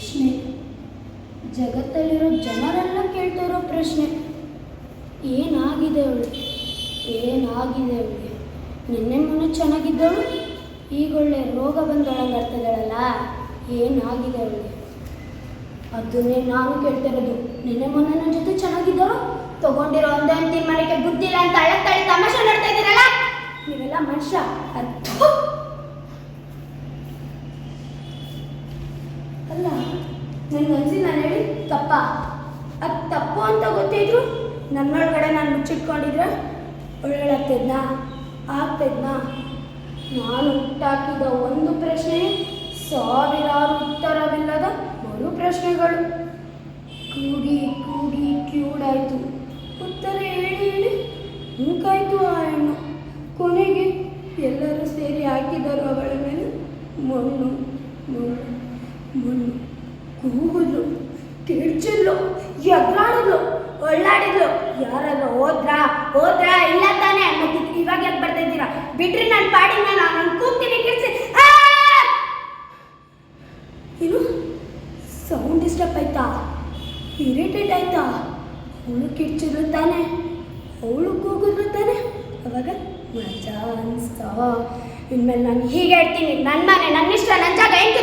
ಪ್ರಶ್ನೆ. ಜಗತ್ತಲ್ಲಿರೋ ಜನರೆಲ್ಲ ಕೇಳ್ತಾ ಪ್ರಶ್ನೆ. ಏನಾಗಿದೆ ಅವಳು? ಏನಾಗಿದೆ ಅವಳಿಗೆ? ನಿನ್ನೆ ಮುನ್ನ ಚೆನ್ನಾಗಿದ್ದವಳು? ಈಗ ಒಳ್ಳೆ ರೋಗ ಬಂದೊಳಗೆ ಬರ್ತದಳಲ್ಲ ಏನಾಗಿದೆ ಅವಳಿಗೆ? ಅದನ್ನೇ ನಾನು ಕೇಳ್ತಿರೋದು. ನಿನ್ನೆ ಮೊನ್ನೆ ನನ್ನ ಜೊತೆ ಚೆನ್ನಾಗಿದ್ದವಳು? ತಗೊಂಡಿರೋ ಒಂದೇ ಒಂದು ತೀರ್ಮಾನಕ್ಕೆ ಬುದ್ಧಿಲ್ಲ ಅಂತ ಅಳತ್ತಳಿ ತಮಾಷೆ ನೋಡ್ತಾ ಇದ್ದೀರಲ್ಲ ನೀವೆಲ್ಲ ಮನುಷ್ಯ. ಅದ್ಭು! ಅಲ್ಲ ಅನ್ಸಿ ನಾನು ಹೇಳಿ ತಪ್ಪ. ಅದು ತಪ್ಪು ಅಂತ ಗೊತ್ತಿದ್ರು ನನ್ನೊಳಗಡೆ ನಾನು ಮುಚ್ಚಿಟ್ಕೊಂಡಿದ್ರೆ ಒಳ್ಳೇಳಾಗ್ತಿದ್ನ ಆಗ್ತಿದ್ನಾ? ನಾನು ಹುಟ್ಟಾಕಿದ ಒಂದು ಪ್ರಶ್ನೆ ಸಾವಿರಾರು ಉತ್ತರವಿಲ್ಲದ ಮರು ಪ್ರಶ್ನೆಗಳು. ಕೂಗಿ ಕೂಗಿ ಕ್ಯೂಡಾಯಿತು. ಉತ್ತರ ಹೇಳಿ ಹೇಳಿ ಮೂಕಾಯ್ತು ಆ ಹೆಣ್ಣು. ಕೊನೆಗೆ ಎಲ್ಲರೂ ಸೇರಿ ಹಾಕಿದರು ಅವಳ ಮೇಲೆ ಮಣ್ಣು ಮಣ್ಣು ಮಣ್ಣು ಕೂಗುದ್ಲು ಕಿರ್ಚಿದ್ಲು ಎಗ್ರಾಡಿದ್ಲು ಒಳ್ಳಾಡಿದ್ಲು. ಯಾರಾದ್ರೂ ಹೋದ್ರಾ? ಹೋದ್ರಾ? ಇಲ್ಲ ತಾನೇ. ಮತ್ತೆ ಇವಾಗ ಯಾಕೆ ಬರ್ತಾ ಇದ್ದೀರಾ? ಬಿಡ್ರಿ ನನ್ನ ಪಾಡಿನ ನಾನು ಕೂಗ್ತೀನಿ ಕಿರ್ಸಿ ಆ! ಏನು? ಸೌಂಡ್ ಡಿಸ್ಟರ್ಬ್ ಆಯ್ತಾ? ಇರಿಟೇಟ್ ಆಯ್ತಾ? ಅವಳು ಕಿಡ್ಚಿದ್ರು ತಾನೆ. ಅವಳು ಕೂಗಿದ್ರು ತಾನೆ. ಅವಾಗ ಮಜಾ ಅನ್ಸ್ತಾ. ಇನ್ಮೇಲೆ ನಾನು ಹೀಗೆ ಹೇಳ್ತೀನಿ. ನನ್ನ ಮನೆ ನನ್ನ ಇಷ್ಟ ನನ್ನ ಜಾಗ ಹೆಂಗೆ